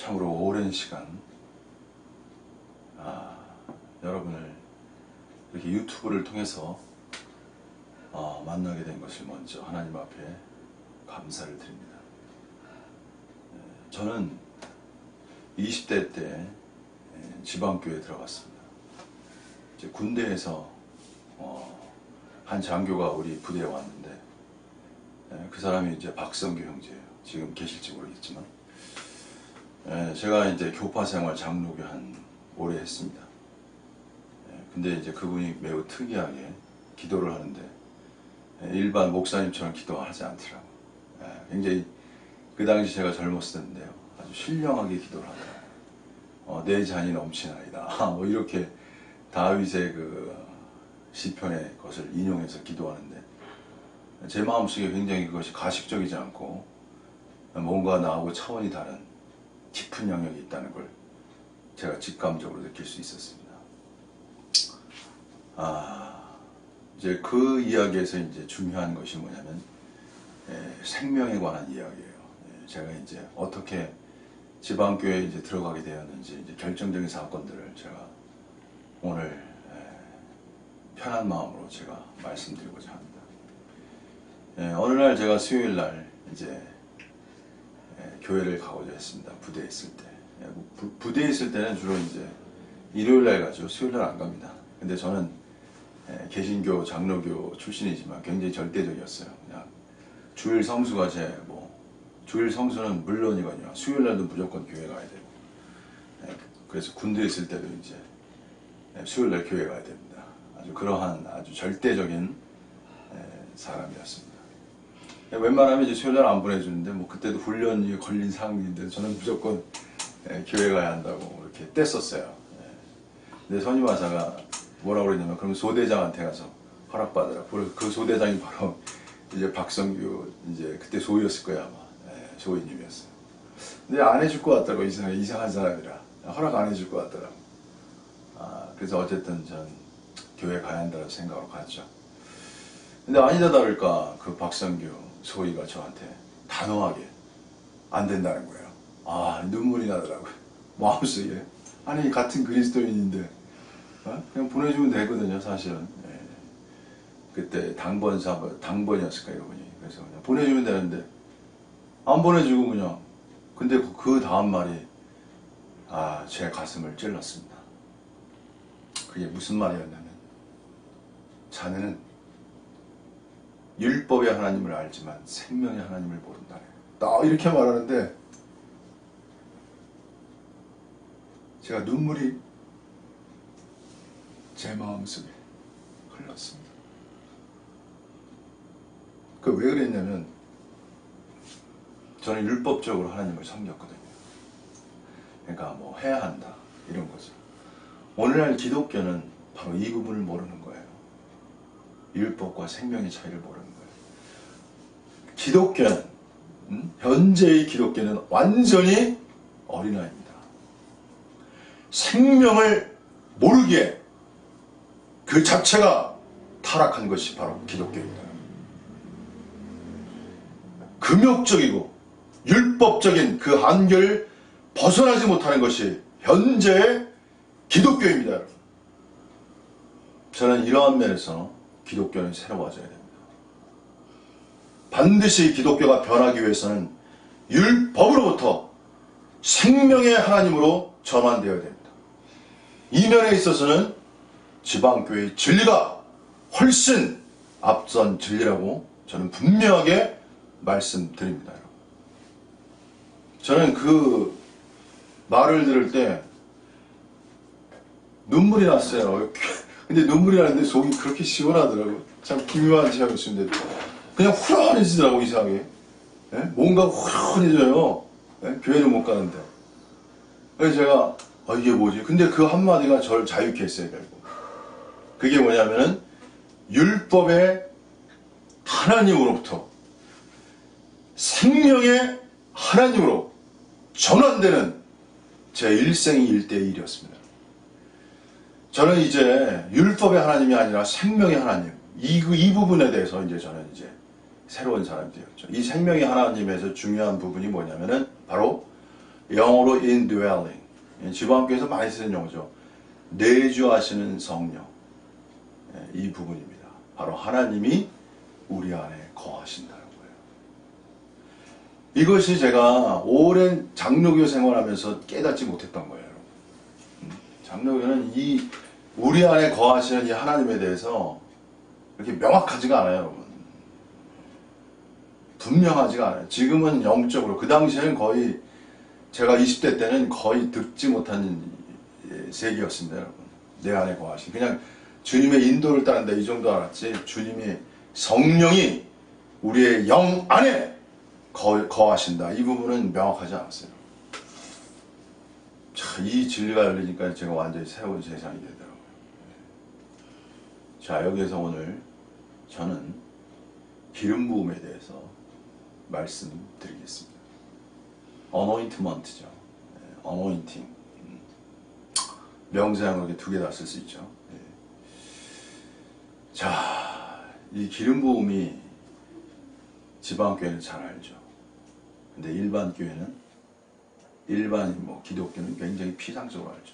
참으로 오랜 시간 아, 여러분을 이렇게 유튜브를 통해서 어, 만나게 된 것을 먼저 하나님 앞에 감사를 드립니다. 예, 저는 20대 때 예, 지방교회에 들어갔습니다. 군대에서 어, 한 장교가 우리 부대에 왔는데 예, 그 사람이 이제 박성규 형제예요. 지금 계실지 모르겠지만 예, 제가 이제 교파 생활 장로교 한 오래 했습니다. 예, 근데 이제 그분이 매우 특이하게 기도를 하는데 예, 일반 목사님처럼 기도하지 않더라고. 예, 굉장히 그 당시 제가 젊었을 때인데요. 아주 신령하게 기도를 하더라고요. 어, 내 잔이 넘치나이다. 뭐 이렇게 다윗의 그 시편의 것을 인용해서 기도하는데 제 마음속에 굉장히 그것이 가식적이지 않고 뭔가 나하고 차원이 다른 깊은 영역이 있다는 걸 제가 직감적으로 느낄 수 있었습니다. 아, 이제 그 이야기에서 이제 중요한 것이 뭐냐면 예, 생명에 관한 이야기예요. 예, 제가 이제 어떻게 지방교회에 이제 들어가게 되었는지 이제 결정적인 사건들을 제가 오늘 예, 편한 마음으로 제가 말씀드리고자 합니다. 예, 어느 날 제가 수요일 날 이제 예, 교회를 가고자 했습니다. 부대에 있을 때. 예, 부, 부대에 있을 때는 주로 이제 일요일 날 가죠. 수요일 날 안 갑니다. 근데 저는 예, 개신교, 장로교 출신이지만 굉장히 절대적이었어요. 그냥 주일 성수가 제 뭐, 주일 성수는 물론이거든요. 수요일 날도 무조건 교회 가야 되고. 예, 그래서 군대에 있을 때도 이제 예, 수요일 날 교회 가야 됩니다. 아주 그러한 아주 절대적인 예, 사람이었습니다. 예, 웬만하면 이제 수요일 날안 보내주는데 뭐 그때도 훈련이 걸린 상황인데 저는 무조건 예, 교회 가야 한다고 이렇게 뗐었어요. 예. 근데 선임하사가 뭐라고 그랬냐면 그럼 소대장한테 가서 허락받으라. 그래서 그 소대장이 바로 이제 박성규 이제 그때 소위였을 거야 아마 예, 소위님이었어요. 근데 안 해줄 것 같더라고 이상 이상한 사람이라 허락 안 해줄 것 같더라고. 아 그래서 어쨌든 전 교회 가야 한다는 생각으로 갔죠. 근데 아니다 다를까 그 박성규 소위가 저한테 단호하게 안 된다는 거예요. 아 눈물이 나더라고요. 마음속에 아니 같은 그리스도인인데 어? 그냥 보내주면 되거든요 사실은. 예. 그때 당번사 당번이었을까 이러분이 그래서 그냥 보내주면 되는데 안 보내주고 그냥 근데 그- 그 다음 말이 아 제 가슴을 찔렀습니다. 그게 무슨 말이었냐면 자네는 율법의 하나님을 알지만 생명의 하나님을 모른다네. 딱 이렇게 말하는데 제가 눈물이 제 마음속에 흘렀습니다. 그 왜 그랬냐면 저는 율법적으로 하나님을 섬겼거든요. 그러니까 뭐 해야 한다 이런 거죠. 오늘날 기독교는 바로 이 부분을 모르는 거예요. 율법과 생명의 차이를 모르는 거예요. 기독교는 음? 현재의 기독교는 완전히 어린아이입니다. 생명을 모르게 그 자체가 타락한 것이 바로 기독교입니다. 금욕적이고 율법적인 그 한계를 벗어나지 못하는 것이 현재의 기독교입니다. 저는 이러한 면에서 기독교는 새로워져야 됩니다. 반드시 기독교가 변하기 위해서는 율법으로부터 생명의 하나님으로 전환되어야 됩니다. 이 면에 있어서는 지방교회의 진리가 훨씬 앞선 진리라고 저는 분명하게 말씀드립니다. 저는 그 말을 들을 때 눈물이 났어요. 근데 눈물이 나는데 속이 그렇게 시원하더라고요. 참 기묘한 체험이었습니다. 그냥 후련해지더라고 이상하게. 예? 뭔가 후련해져요. 예? 교회를 못 가는데. 그래서 제가 아, 이게 뭐지? 근데 그 한마디가 저를 자유케 했어요 결국. 그게 뭐냐면은 율법의 하나님으로부터 생명의 하나님으로 전환되는 제 일생의 일대의 일이었습니다. 저는 이제 율법의 하나님이 아니라 생명의 하나님 이, 그- 이 부분에 대해서 이제 저는 이제 새로운 사람이 되었죠. 이 생명의 하나님에서 중요한 부분이 뭐냐면은 바로 영어로 indwelling 지방교에서 많이 쓰는 용어죠. 내주하시는 성령. 이 부분입니다. 바로 하나님이 우리 안에 거하신다는 거예요. 이것이 제가 오랜 장로교 생활하면서 깨닫지 못했던 거예요. 장로교는 이 우리 안에 거하시는 이 하나님에 대해서 이렇게 명확하지가 않아요, 여러분. 분명하지가 않아요. 지금은 영적으로 그 당시에는 거의 제가 20대 때는 거의 듣지 못한 예, 세계였습니다, 여러분. 내 안에 거하신. 그냥 주님의 인도를 따른다 이 정도 알았지. 주님이 성령이 우리의 영 안에 거, 거하신다. 이 부분은 명확하지 않았어요. 자, 이 진리가 열리니까 제가 완전히 새로운 세상이 되더라고요. 자, 여기에서 오늘 저는 기름 부음에 대해서 말씀드리겠습니다. 어노인트먼트죠. 어노인팅. 음. 명사형으로 이렇게 두 개 다 쓸 수 있죠. 예. 자, 이 기름 부음이 지방 교회는 잘 알죠. 근데 일반 교회는 일반 뭐 기독교는 굉장히 피상적으로 알죠.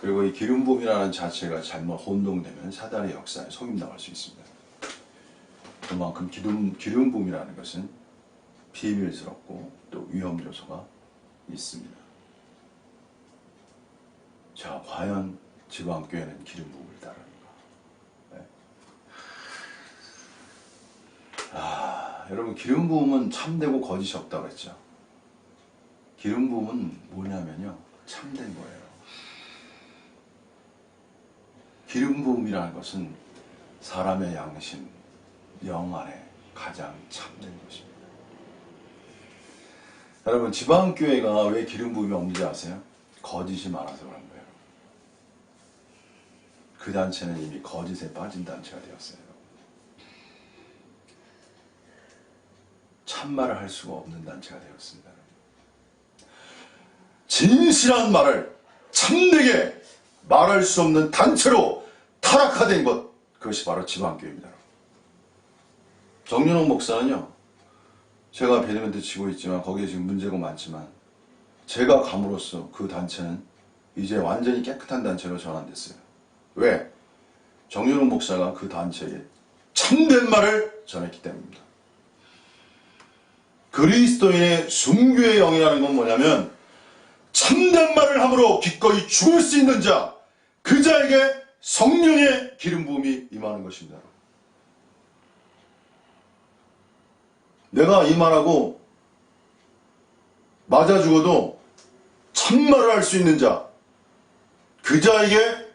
그리고 이 기름 부음이라는 자체가 잘못 혼동되면 사단의 역사에 속임당할 수 있습니다. 그만큼 기름 기름 부음이라는 것은 비밀스럽고 또 위험 요소가 있습니다. 자, 과연 지방교회는 기름 부음을 따르는가? 네. 아, 여러분 기름 부음은 참되고 거짓이 없다고 그랬죠. 기름 부음은 뭐냐면요, 참된 거예요. 기름 부음이라는 것은 사람의 양심, 영 안에 가장 참된 것입니다. 여러분 지방교회가 왜 기름 부음이 없는지 아세요? 거짓이 많아서 그런 거예요. 그 단체는 이미 거짓에 빠진 단체가 되었어요. 참말을 할 수가 없는 단체가 되었습니다. 진실한 말을 참되게 말할 수 없는 단체로 타락화된 것 그것이 바로 지방교회입니다. 정윤홍 목사는요 제가 배드민턴 치고 있지만 거기에 지금 문제가 많지만 제가 감으로써 그 단체는 이제 완전히 깨끗한 단체로 전환됐어요. 왜? 정윤홍 목사가 그 단체에 참된 말을 전했기 때문입니다. 그리스도인의 순교의 영이라는 건 뭐냐면 참된 말을 함으로 기꺼이 죽을 수 있는 자, 그 자에게 성령의 기름 부음이 임하는 것입니다. 내가 이 말하고 맞아 죽어도 참말을 할 수 있는 자, 그 자에게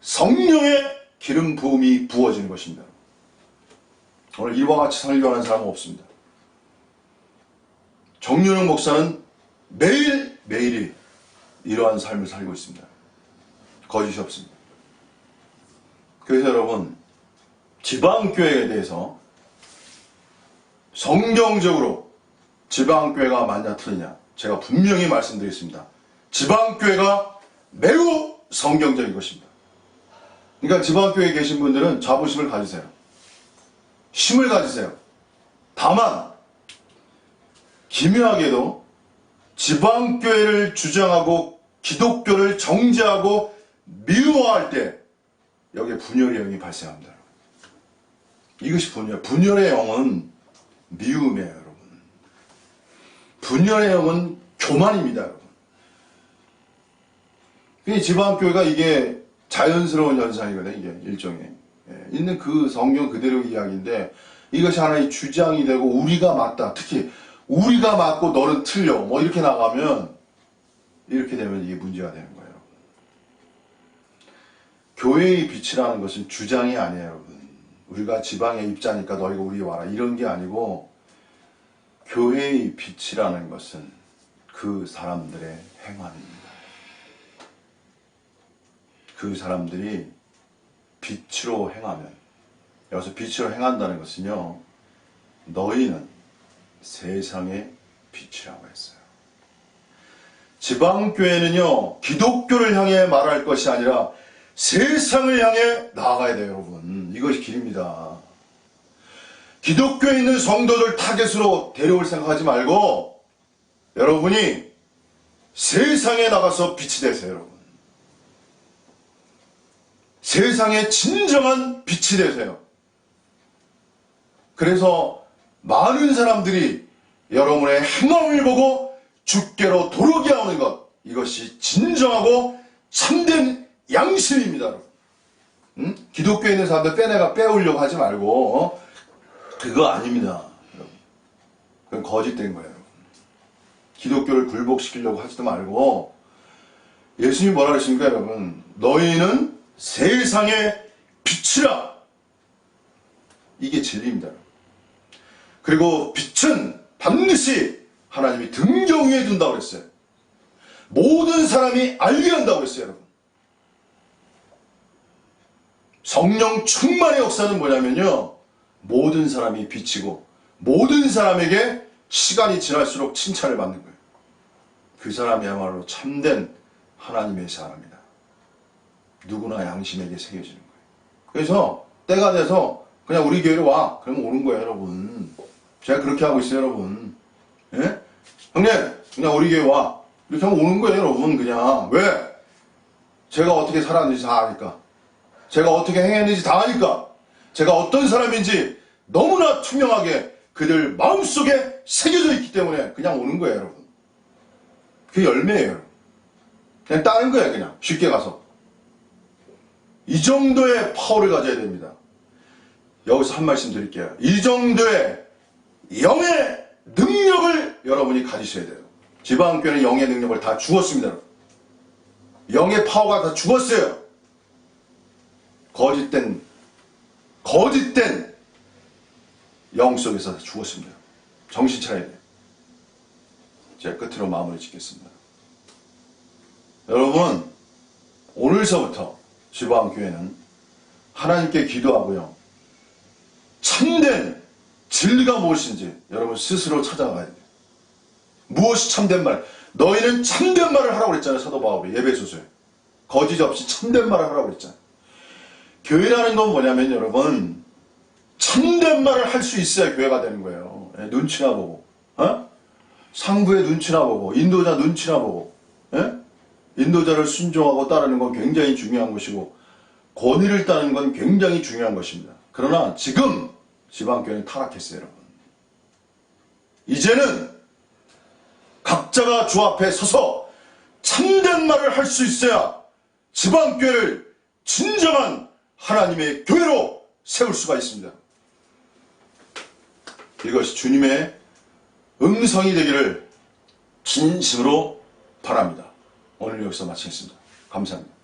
성령의 기름 부음이 부어지는 것입니다. 오늘 이와 같이 설교하는 사람은 없습니다. 정윤영 목사는 매일 매일이 이러한 삶을 살고 있습니다. 거짓이 없습니다. 그래서 여러분 지방교회에 대해서 성경적으로 지방교회가 맞냐 틀리냐 제가 분명히 말씀드리겠습니다. 지방교회가 매우 성경적인 것입니다. 그러니까 지방교회에 계신 분들은 자부심을 가지세요. 힘을 가지세요. 다만 기묘하게도 지방교회를 주장하고 기독교를 정죄하고 미워할 때 여기에 분열의 영이 발생합니다. 이것이 분열. 분열의 영은 미움이에요, 여러분. 분열의 영은 교만입니다, 여러분. 이 지방교회가 이게 자연스러운 현상이거든요, 이게 일종의. 예, 있는 그 성경 그대로 이야기인데 이것이 하나의 주장이 되고 우리가 맞다. 특히 우리가 맞고 너는 틀려. 뭐 이렇게 나가면 이렇게 되면 이게 문제가 되는 거예요. 교회의 빛이라는 것은 주장이 아니에요, 여러분. 우리가 지방에 입자니까 너희가 우리 와라. 이런 게 아니고 교회의 빛이라는 것은 그 사람들의 행함입니다. 그 사람들이 빛으로 행하면 여기서 빛으로 행한다는 것은요 너희는 세상의 빛이라고 했어요. 지방교회는요 기독교를 향해 말할 것이 아니라 세상을 향해 나아가야 돼요 여러분 이것이 길입니다. 기독교에 있는 성도들 타겟으로 데려올 생각하지 말고 여러분이 세상에 나가서 빛이 되세요 여러분. 세상의 진정한 빛이 되세요. 그래서 많은 사람들이 여러분의 행함을 보고 주께로 도르게 하는 것 이것이 진정하고 참된 양심입니다. 응? 기독교에 있는 사람들 빼내가 빼오려고 하지 말고 어? 그거 아닙니다. 그건 거짓된 거예요. 기독교를 굴복시키려고 하지도 말고 예수님이 뭐라 그러십니까 여러분 너희는 세상의 빛이라 이게 진리입니다. 그리고 빛은 반드시 하나님이 위에 둔다고 그랬어요. 모든 사람이 알게 한다고 그랬어요, 여러분. 성령 충만의 역사는 뭐냐면요. 모든 사람이 빛이고 모든 사람에게 시간이 지날수록 칭찬을 받는 거예요. 그 사람이야말로 참된 하나님의 사람이다. 누구나 양심에게 새겨지는 거예요. 그래서 때가 돼서 그냥 우리 교회로 와. 그러면 오는 거예요, 여러분. 제가 그렇게 하고 있어요, 여러분. 예? 형님, 그냥 우리 교회 와. 이렇게 하면 오는 거예요, 여러분. 그냥. 왜? 제가 어떻게 살았는지 다 아니까. 제가 어떻게 행했는지 다 아니까. 제가 어떤 사람인지 너무나 투명하게 그들 마음속에 새겨져 있기 때문에 그냥 오는 거예요, 여러분. 그게 열매예요. 그냥 따는 거예요, 그냥. 쉽게 가서. 이 정도의 파워를 가져야 됩니다. 여기서 한 말씀 드릴게요. 이 정도의 영의 능력을 여러분이 가지셔야 돼요. 지방교회는 영의 능력을 다 죽었습니다. 영의 파워가 다 죽었어요. 거짓된, 거짓된 영 속에서 다 죽었습니다. 정신 차려야 돼요. 제가 끝으로 마무리 짓겠습니다. 여러분, 오늘서부터 지방교회는 하나님께 기도하고요. 참된 진리가 무엇인지 여러분 스스로 찾아가야 돼요. 무엇이 참된 말? 너희는 참된 말을 하라고 그랬잖아요. 사도 바울이 예배소서에. 거짓 없이 참된 말을 하라고 그랬잖아요. 교회라는 건 뭐냐면 여러분 참된 말을 할 수 있어야 교회가 되는 거예요. 예, 눈치나 보고, 어? 상부의 눈치나 보고, 인도자 눈치나 보고, 예? 인도자를 순종하고 따르는 건 굉장히 중요한 것이고 권위를 따르는 건 굉장히 중요한 것입니다. 그러나 지금 지방교회는 타락했어요, 여러분. 이제는 각자가 주 앞에 서서 참된 말을 할 수 있어야 지방교회를 진정한 하나님의 교회로 세울 수가 있습니다. 이것이 주님의 음성이 되기를 진심으로 바랍니다. 오늘 여기서 마치겠습니다. 감사합니다.